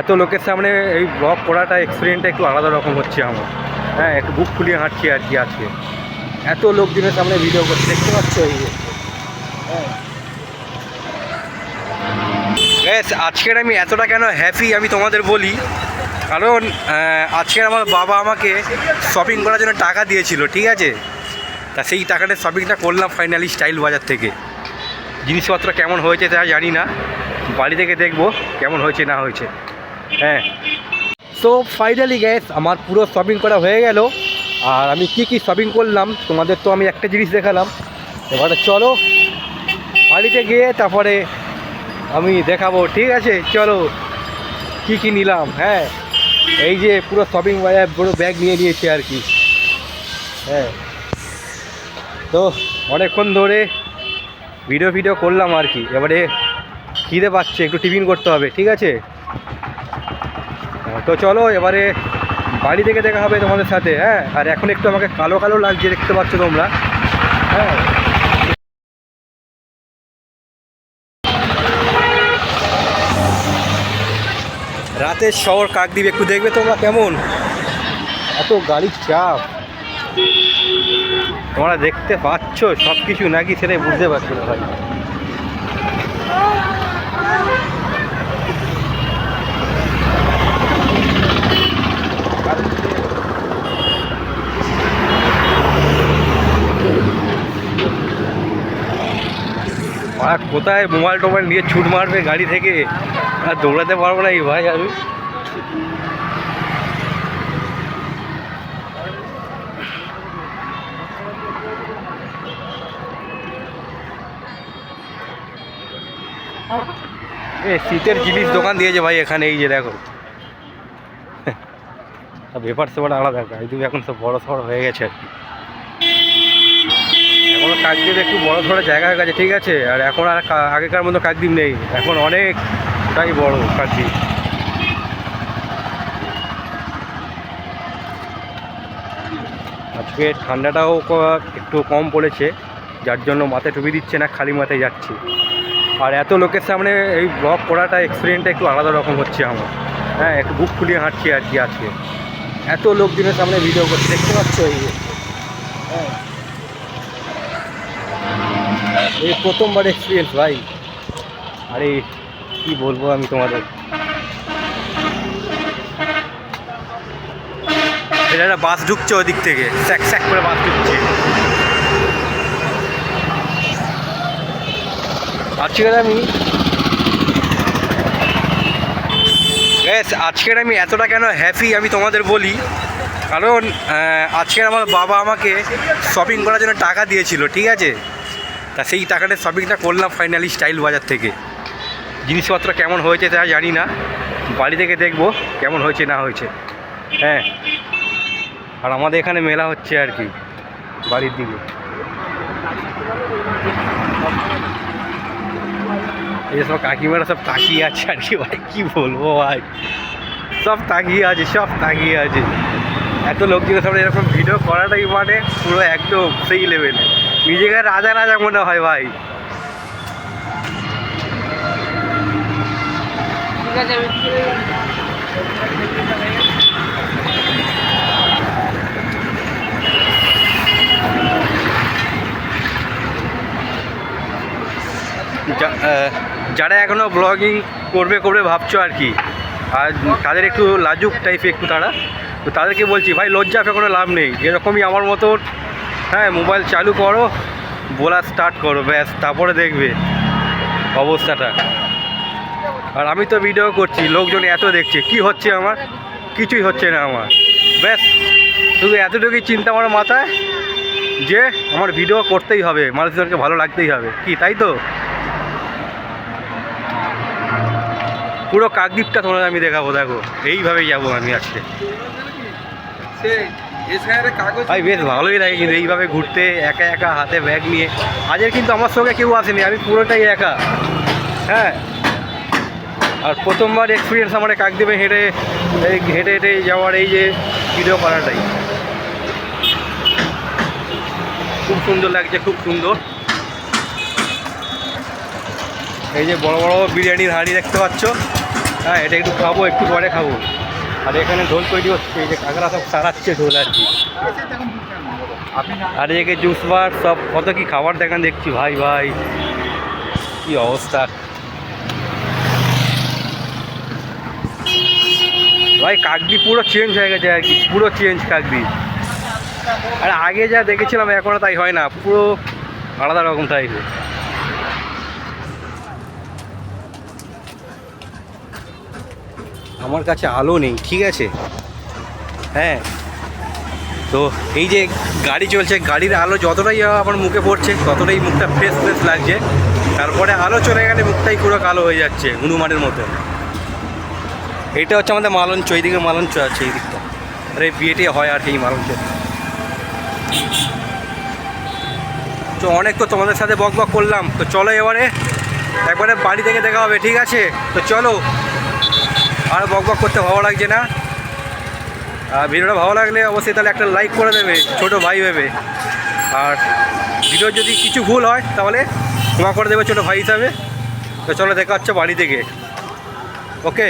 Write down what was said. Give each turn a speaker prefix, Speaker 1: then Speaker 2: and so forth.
Speaker 1: এত লোকের সামনে এই ব্লগ করাটা এক্সপিরিয়েন্সটা একটু আলাদা রকম হচ্ছে আমার। হ্যাঁ একটু বুক ফুলিয়ে হাঁটছি আর কি আজকে। এত লোকজনের সামনে ভিডিও করতে দেখতে পাচ্ছ এই Guys, আজকের আমি এতটা কেন হ্যাপি আমি তোমাদের বলি কারণ আজকের আমার বাবা আমাকে শপিং করার জন্য টাকা দিয়েছিল ঠিক আছে? তা সেই টাকাটা শপিংটা করলাম ফাইনালি স্টাইল বাজার থেকে। জিনিসপত্র কেমন হয়েছে তা জানি না। বাড়ি থেকে দেখব কেমন হয়েছে না হয়েছে। হ্যাঁ। তো ফাইনালি গ্যাস আমার পুরো শপিং করা হয়ে গেল। আর আমি কি কি শপিং করলাম, তোমাদের তো আমি একটা জিনিস দেখালাম। এবারে চলো, বাড়িতে গিয়ে তারপরে আমি দেখাবো, ঠিক আছে? চলো, কি কি নিলাম হ্যাঁ? এই যে পুরো শপিং বাজার পুরো ব্যাগ নিয়ে নিয়েছি আর কি। হ্যাঁ। তো, অনেকক্ষণ ধরে ভিডিও ভিডিও করলাম আর কি। এবারে খিদে পাচ্ছে, একটু টিফিন করতে হবে, ঠিক আছে? তো চলো, এবারে বাড়ি থেকে দেখা হবে তোমাদের সাথে হ্যাঁ? আর এখন একটু আমাকে কালো কালো লাগছে, দেখতে পাচ্ছ তোমরা। হ্যাঁ। রাতের শহর কাকদ্বীপ একটু দেখবে তোমরা কেমন? এত গাড়ির চাপ। তোমরা দেখতে পাচ্ছ সব কিছু নাকি সেটাই বুঝতে পারছ না ভাই। আর কোথায় মোবাইল টোবাইল নিয়ে ছুট মারবে গাড়ি থেকে? আর দৌড়াতে পারব না এই ভাই আমি। এ, শীতের জিনিস দোকান দিয়েছে ভাই এখানে, এই যে দেখো। ব্যাপার সেপার আলাদা কাকদ্বীপ এখন সব বড় সড় হয়ে গেছে আর কি। কাকদ্বীপ একটু বড় সড়ো জায়গা হয়ে গেছে, ঠিক আছে? আর এখন আর আগেকার মতো কাকদ্বীপ নেই। এখন অনেকটাই বড় কাকদ্বীপ আজকে ঠান্ডাটাও একটু কম পড়েছে, যার জন্য মাথায় টুপি দিচ্ছে না, খালি মাথায় যাচ্ছি। আর এত লোকের সামনে এই ব্লগ করাটা এক্সপিরিয়েন্সটা একটু আলাদা রকম হচ্ছে আমার। হ্যাঁ একটু বুক ফুলিয়ে হাঁটছি আর কি আজকে। এত লোকজনের সামনে ভিডিও করতে দেখতে পাচ্ছ এই হ্যাঁ। এই প্রথমবার এক্সপিরিয়েন্স ভাই। আরে কি বলব আমি তোমাদের? এটা একটা বাস ঢুকছে ওদিক থেকে। স্যাক স্যাক করে বাস ঢুকছে। আজকের আমি আজকের আমি এতটা কেন হ্যাপি আমি তোমাদের বলি। কারণ আজকের আমার বাবা আমাকে শপিং করার জন্য টাকা দিয়েছিল ঠিক আছে? তা সেই টাকাটা শপিংটা করলাম ফাইনালি স্টাইল বাজার থেকে। জিনিসপত্র কেমন হয়েছে তা জানি না। বাড়ি থেকে দেখব কেমন হয়েছে না হয়েছে। হ্যাঁ। আর আমাদের এখানে মেলা হচ্ছে আর কি, বাড়ির দিকে। এই সব কাকিমারা সব তাকিয়ে আছে আর কি, ভাই, কি বলব ভাই? সব তাকিয়ে আছে, সব তাকিয়ে আছে। এত লোকজনের সামনে এরকম ভিডিও করাটাই মানে পুরো একদম সেই লেভেলে নিজেকে রাজা রাজা মনে হয় ভাই। যারা এখনও ব্লগিং করবে করবে ভাবছ আর কি। আর তাদের একটু লাজুক টাইপ একটু তারা। তো তাদেরকে বলছি ভাই লজ্জা পেয়ে লাভ নেই। এরকমই আমার মতো হ্যাঁ মোবাইল চালু করো, বলা স্টার্ট করো, ব্যাস, তারপরে দেখবে অবস্থাটা। আর আমি তো ভিডিও করছি, লোকজন এত দেখছে, কি হচ্ছে আমার? কিছুই হচ্ছে না আমার। ব্যাস, শুধু এতটুকুই চিন্তা আমার মাথায় যে আমার ভিডিও করতেই হবে, মানুষজনকে ভালো লাগতেই হবে। কি, তাই তো? পুরো কাকদ্বীপটা তোমাদের আমি দেখাবো, দেখো। এইভাবেই যাব আমি আজকে। ভাই, বেশ ভালোই লাগে কিন্তু এইভাবে ঘুরতে, একা একা হাতে ব্যাগ নিয়ে। আজের কিন্তু আমার সঙ্গে কেউ আসেনি, আমি পুরোটাই একা। হ্যাঁ। আর প্রথমবার এক্সপিরিয়েন্স আমার কাকদ্বীপে হেঁটে, এই হেঁটে হেঁটে যাওয়ার এই যে ভিডিও করাটাই। খুব সুন্দর লাগছে, খুব সুন্দর। এই যে বড় বড় বিরিয়ানির হাঁড়ি দেখতে পাচ্ছ। হ্যাঁ এটা একটু খাব, একটু পরে খাব। আর এখানে ঢোল তৈরি হচ্ছে, এই যে কাঁকড়া সব সারাচ্ছে ঢোল আর কি। আর এদিকে জুস বার, সব কত কি খাবার দেখান দেখছি, ভাই ভাই। কি অবস্থা। ভাই কাকদি পুরো চেঞ্জ হয়ে গেছে আর কি, পুরো চেঞ্জ কাকদি আর আগে যা দেখেছিলাম এখনও তাই হয় না, পুরো আলাদা রকম টাইপের আমার কাছে আলো নেই, ঠিক আছে? হ্যাঁ। তো এই যে গাড়ি চলছে, গাড়ির আলো যতটাই আমার মুখে পড়ছে, ততটাই মুখটা ফ্রেশ ফ্রেশ লাগছে। তারপরে আলো চলে গেলে মুখটাই পুরো কালো হয়ে যাচ্ছে, হনুমানের মতো। এটা হচ্ছে আমাদের মালঞ্চ এইদিকে মালঞ্চ আছে, এই দিকটা। আরে, বিয়েটে হয় আর কি এই মালঞ্চ। তো অনেক তো তোমাদের সাথে বক বক করলাম। তো চলো এবারে, একবারে বাড়ি থেকে দেখা হবে, ঠিক আছে? তো চলো। আর বক বক করতে ভালো লাগছে না। আর ভিডিওটা ভালো লাগলে অবশ্যই তাহলে একটা লাইক করে দেবে, ছোট ভাই ভেবে। আর ভিডিও যদি কিছু ভুল হয়, তাহলে ক্ষমা করে দেবে ছোটো ভাই হিসাবে। তো চলো দেখা হচ্ছে বাড়ি থেকে। ওকে